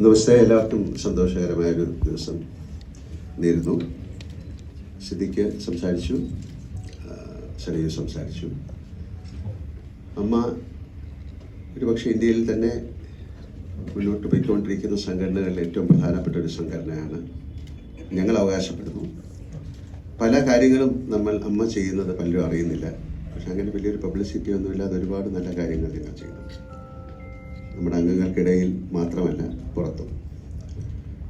നമസ്തേ എല്ലാവർക്കും സന്തോഷകരമായൊരു ദിവസം നേരുന്നു. സിദ്ദിഖ് സംസാരിച്ചു സലീവ് സംസാരിച്ചു. അമ്മ ഒരുപക്ഷെ ഇന്ത്യയിൽ തന്നെ മുന്നോട്ട് പോയിക്കൊണ്ടിരിക്കുന്ന സംഘടനകളിൽ ഏറ്റവും പ്രധാനപ്പെട്ട ഒരു സംഘടനയാണ്. ഞങ്ങൾ അവകാശപ്പെടുന്നു. പല കാര്യങ്ങളും നമ്മൾ അമ്മ ചെയ്യുന്നത് പലരും അറിയുന്നില്ല. പക്ഷെ അങ്ങനെ വലിയൊരു പബ്ലിസിറ്റി ഒന്നുമില്ലാതെ ഒരുപാട് നല്ല കാര്യങ്ങൾ ഞങ്ങൾ ചെയ്യുന്നു. നമ്മുടെ അംഗങ്ങൾക്കിടയിൽ മാത്രമല്ല പുറത്തും.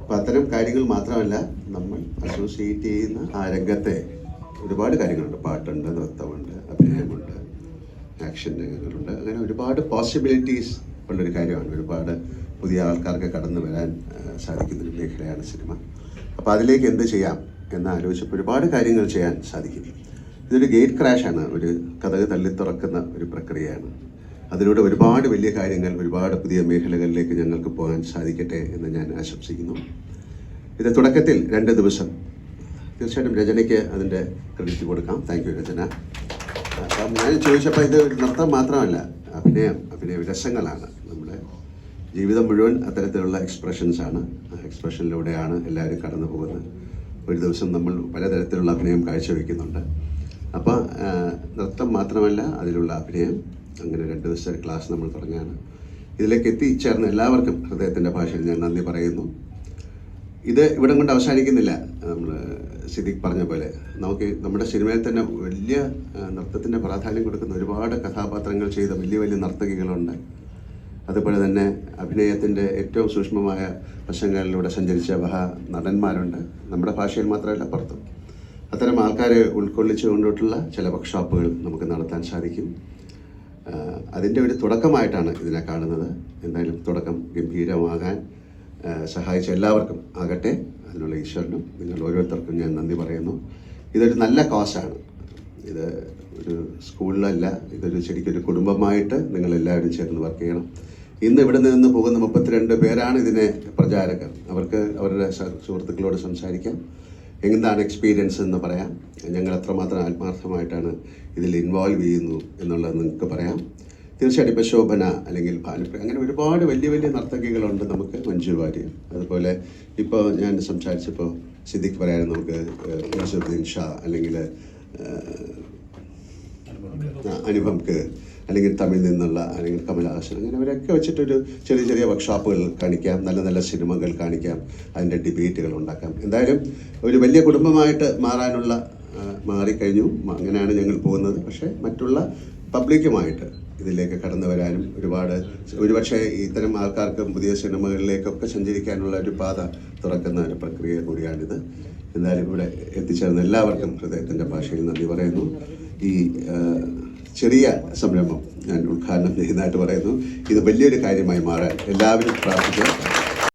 അപ്പം അത്തരം കാര്യങ്ങൾ മാത്രമല്ല നമ്മൾ അസോസിയേറ്റ് ചെയ്യുന്ന ആ രംഗത്തെ ഒരുപാട് കാര്യങ്ങളുണ്ട്. പാട്ടുണ്ട് നൃത്തമുണ്ട് അഭിനയമുണ്ട് ആക്ഷൻ രംഗങ്ങളുണ്ട് അങ്ങനെ ഒരുപാട് പോസിബിലിറ്റീസ് ഉള്ളൊരു കാര്യമാണ്. ഒരുപാട് പുതിയ ആൾക്കാർക്ക് കടന്നു വരാൻ സാധിക്കുന്നൊരു മേഖലയാണ് സിനിമ. അപ്പോൾ അതിലേക്ക് എന്ത് ചെയ്യാം എന്ന് ആലോചിച്ചപ്പോൾ ഒരുപാട് കാര്യങ്ങൾ ചെയ്യാൻ സാധിക്കും ഇതൊരു ഗേറ്റ് ക്രാഷാണ് ഒരു കഥക് തള്ളി തുറക്കുന്ന ഒരു പ്രക്രിയയാണ്. അതിലൂടെ ഒരുപാട് വലിയ കാര്യങ്ങൾ ഒരുപാട് പുതിയ മേഖലകളിലേക്ക് ഞങ്ങൾക്ക് പോകാൻ സാധിക്കട്ടെ എന്ന് ഞാൻ ആശംസിക്കുന്നു. ഇത് തുടക്കത്തിൽ രണ്ട് ദിവസം. തീർച്ചയായിട്ടും രചനയ്ക്ക് അതിന്റെ ക്രെഡിറ്റ് കൊടുക്കാം. Thank you Rachana. അപ്പം ഞാൻ ചോദിച്ചപ്പോൾ ഇത് നൃത്തം മാത്രമല്ല അഭിനയം അഭിനയ രസങ്ങളാണ് നമ്മുടെ ജീവിതം മുഴുവൻ അത്തരത്തിലുള്ള എക്സ്പ്രഷൻസാണ് എക്സ്പ്രഷനിലൂടെയാണ് എല്ലാവരും കടന്നു പോകുന്നത്. ഒരു ദിവസം നമ്മൾ പലതരത്തിലുള്ള അഭിനയം കാഴ്ചവെക്കുന്നുണ്ട്. അപ്പോൾ നൃത്തം മാത്രമല്ല അതിലുള്ള അഭിനയം അങ്ങനെ രണ്ട് ദിവസത്തെ ക്ലാസ് നമ്മൾ തുടങ്ങിയാണ് ഇതിലേക്ക് എത്തിച്ചേർന്ന എല്ലാവർക്കും ഹൃദയത്തിന്റെ ഭാഷയിൽ ഞാൻ നന്ദി പറയുന്നു. ഇത് ഇവിടം കൊണ്ട് അവസാനിക്കുന്നില്ല. നമ്മൾ സിദ്ദിഖ് പറഞ്ഞ പോലെ. നമുക്ക് നമ്മുടെ സിനിമയിൽ തന്നെ വലിയ നൃത്തത്തിന്റെ പ്രാധാന്യം കൊടുക്കുന്ന ഒരുപാട് കഥാപാത്രങ്ങൾ ചെയ്ത വലിയ വലിയ നർത്തകികളുണ്ട്. അതുപോലെ തന്നെ അഭിനയത്തിന്റെ ഏറ്റവും സൂക്ഷ്മമായ വശങ്ങളിലൂടെ സഞ്ചരിച്ച മഹാ നടന്മാരുണ്ട്. നമ്മുടെ ഭാഷയിൽ മാത്രമല്ല പുറത്തും. അത്തരം ആൾക്കാരെ ഉൾക്കൊള്ളിച്ചുകൊണ്ടിട്ടുള്ള ചില വർക്ക്ഷോപ്പുകൾ നമുക്ക് നടത്താൻ സാധിക്കും. അതിന്റെ ഒരു തുടക്കമായിട്ടാണ് ഇതിനെ കാണുന്നത്. എന്തായാലും തുടക്കം ഗംഭീരമാകാൻ സഹായിച്ച എല്ലാവർക്കും ആകട്ടെ. അതിനുള്ള ഈശ്വരനും നിങ്ങൾ ഓരോരുത്തർക്കും ഞാൻ നന്ദി പറയുന്നു. ഇതൊരു നല്ല കോസാണ് ഇത് ഒരു സ്കൂളിലല്ല ഇതൊരു ശരിക്കൊരു കുടുംബമായിട്ട് നിങ്ങൾ എല്ലാവരും ചേർന്ന് വർക്ക് ചെയ്യണം. ഇന്ന് ഇവിടെ നിന്ന് പോകുന്ന മുപ്പത്തിരണ്ട് പേരാണ് ഇതിനെ പ്രചാരകർ. അവർക്ക് അവരുടെ സുഹൃത്തുക്കളോട് സംസാരിക്കാം. എന്താണ് എക്സ്പീരിയൻസ് എന്ന് പറയാം. ഞങ്ങൾ എത്രമാത്രം ആത്മാർത്ഥമായിട്ടാണ് ഇതിൽ ഇൻവോൾവ് ചെയ്യുന്നു എന്നുള്ളത് നിങ്ങൾക്ക് പറയാം. തീർച്ചയായിട്ടും ഇപ്പോൾ ശോഭന അല്ലെങ്കിൽ ഭാനുപ്രിയ അങ്ങനെ ഒരുപാട് വലിയ വലിയ നർത്തകികളുണ്ട് നമുക്ക് മഞ്ജു വാര്യർ. അതുപോലെ ഇപ്പോൾ ഞാൻ സംസാരിച്ചപ്പോൾ സിദ്ദിഖ് പറയാൻ നമുക്ക് നസുദ്ദീൻ ഷാ അല്ലെങ്കിൽ അനുപംക്ക് അല്ലെങ്കിൽ തമിഴിൽ നിന്നുള്ള അല്ലെങ്കിൽ കമലഹാസൻ അങ്ങനെ അവരൊക്കെ വെച്ചിട്ടൊരു ചെറിയ ചെറിയ വർക്ക്ഷോപ്പുകൾ കാണിക്കാം നല്ല നല്ല സിനിമകൾ കാണിക്കാം അതിന്റെ ഡിബേറ്റുകൾ ഉണ്ടാക്കാം. എന്തായാലും ഒരു വലിയ കുടുംബമായിട്ട് മാറാനുള്ള മാറിക്കഴിഞ്ഞു. അങ്ങനെയാണ് ഞങ്ങൾ പോകുന്നത്. പക്ഷേ മറ്റുള്ള പബ്ലിക്കുമായിട്ട് ഇതിലേക്ക് കടന്നു വരാനും ഒരുപാട് ഒരുപക്ഷെ ഇത്തരം ആൾക്കാർക്ക് പുതിയ സിനിമകളിലേക്കൊക്കെ സഞ്ചരിക്കാനുള്ള ഒരു പാത തുറക്കുന്ന ഒരു പ്രക്രിയ കൂടിയാണിത്. എന്തായാലും ഇവിടെ എത്തിച്ചേർന്ന എല്ലാവർക്കും ഹൃദയത്തിന്റെ ഭാഷയിൽ നന്ദി പറയുന്നു. ഈ ചെറിയ സംരംഭം ഞാൻ ഉദ്ഘാടനം ചെയ്യുന്നതായിട്ട് പറയുന്നു. ഇത് വലിയൊരു കാര്യമായി മാറാൻ എല്ലാവരും പ്രാർത്ഥിക്കുക.